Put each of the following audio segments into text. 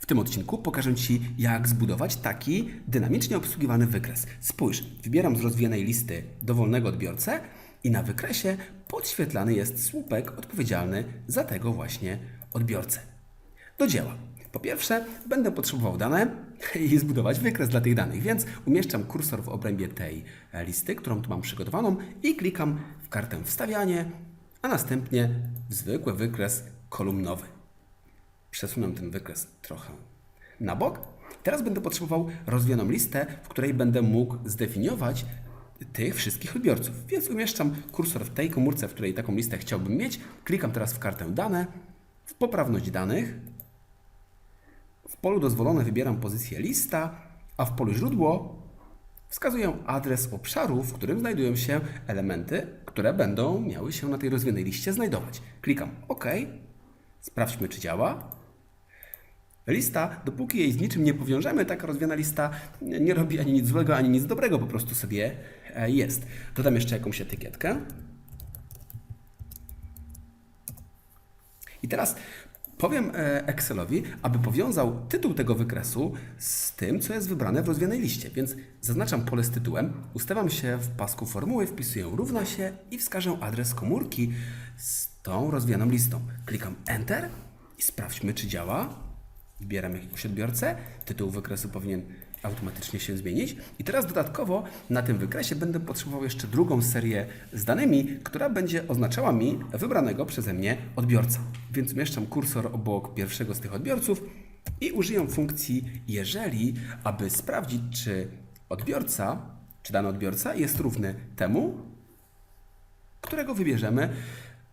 W tym odcinku pokażę Ci, jak zbudować taki dynamicznie obsługiwany wykres. Spójrz, wybieram z rozwijanej listy dowolnego odbiorcę i na wykresie podświetlany jest słupek odpowiedzialny za tego właśnie odbiorcę. Do dzieła. Po pierwsze, będę potrzebował dane i zbudować wykres dla tych danych, więc umieszczam kursor w obrębie tej e, listy, którą tu mam przygotowaną i klikam w kartę wstawianie, a następnie w zwykły wykres kolumnowy. Przesunę ten wykres trochę na bok. Teraz będę potrzebował rozwijaną listę, w której będę mógł zdefiniować tych wszystkich odbiorców. Więc umieszczam kursor w tej komórce, w której taką listę chciałbym mieć. Klikam teraz w kartę dane, w poprawność danych. W polu dozwolone wybieram pozycję lista, a w polu źródło wskazuję adres obszaru, w którym znajdują się elementy, które będą miały się na tej rozwijanej liście znajdować. Klikam OK. Sprawdźmy, czy działa. Lista, dopóki jej z niczym nie powiążemy, taka rozwiana lista nie robi ani nic złego, ani nic dobrego, po prostu sobie e, jest. Dodam jeszcze jakąś etykietkę. I teraz powiem e, Excelowi, aby powiązał tytuł tego wykresu z tym, co jest wybrane w rozwijanej liście. Więc zaznaczam pole z tytułem, ustawiam się w pasku formuły, wpisuję równa się i wskażę adres komórki z tą rozwijaną listą. Klikam Enter i sprawdźmy, czy działa. Wybieram jakiegoś odbiorcę. Tytuł wykresu powinien automatycznie się zmienić. I teraz dodatkowo na tym wykresie będę potrzebował jeszcze drugą serię z danymi, która będzie oznaczała mi wybranego przeze mnie odbiorcę. Więc umieszczam kursor obok pierwszego z tych odbiorców i użyję funkcji jeżeli, aby sprawdzić, czy odbiorca, czy dany odbiorca jest równy temu, którego wybierzemy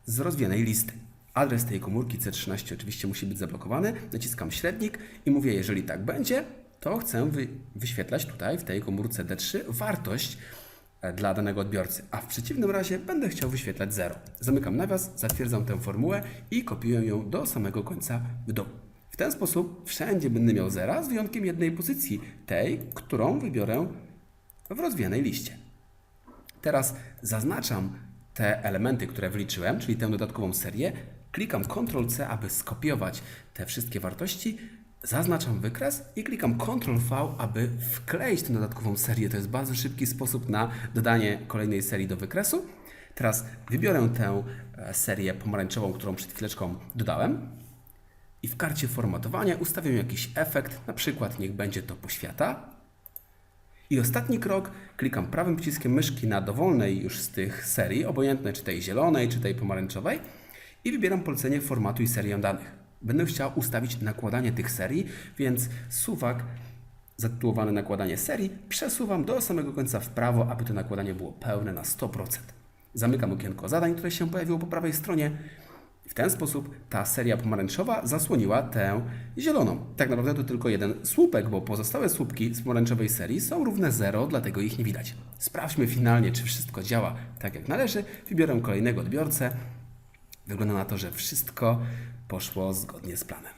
z rozwijanej listy. Adres tej komórki C13 oczywiście musi być zablokowany. Naciskam średnik i mówię, jeżeli tak będzie, to chcę wy, wyświetlać tutaj w tej komórce D3 wartość e, dla danego odbiorcy, a w przeciwnym razie będę chciał wyświetlać 0. Zamykam nawias, zatwierdzam tę formułę i kopiuję ją do samego końca w dół. W ten sposób wszędzie będę miał zera z wyjątkiem jednej pozycji, tej, którą wybiorę w rozwijanej liście. Teraz zaznaczam te elementy, które wliczyłem, czyli tę dodatkową serię. Klikam Ctrl-C, aby skopiować te wszystkie wartości. Zaznaczam wykres i klikam Ctrl-V, aby wkleić tę dodatkową serię. To jest bardzo szybki sposób na dodanie kolejnej serii do wykresu. Teraz wybiorę tę e, serię pomarańczową, którą przed chwileczką dodałem. I w karcie formatowania ustawię jakiś efekt, na przykład niech będzie to poświata. I ostatni krok, klikam prawym przyciskiem myszki na dowolnej już z tych serii, obojętne czy tej zielonej, czy tej pomarańczowej i wybieram polecenie formatu i serię danych. Będę chciał ustawić nakładanie tych serii, więc suwak zatytułowany nakładanie serii przesuwam do samego końca w prawo, aby to nakładanie było pełne na 100%. Zamykam okienko zadań, które się pojawiło po prawej stronie. W ten sposób ta seria pomarańczowa zasłoniła tę zieloną. Tak naprawdę to tylko jeden słupek, bo pozostałe słupki z pomarańczowej serii są równe 0, dlatego ich nie widać. Sprawdźmy finalnie, czy wszystko działa tak jak należy. Wybiorę kolejnego odbiorcę. Wygląda na to, że wszystko poszło zgodnie z planem.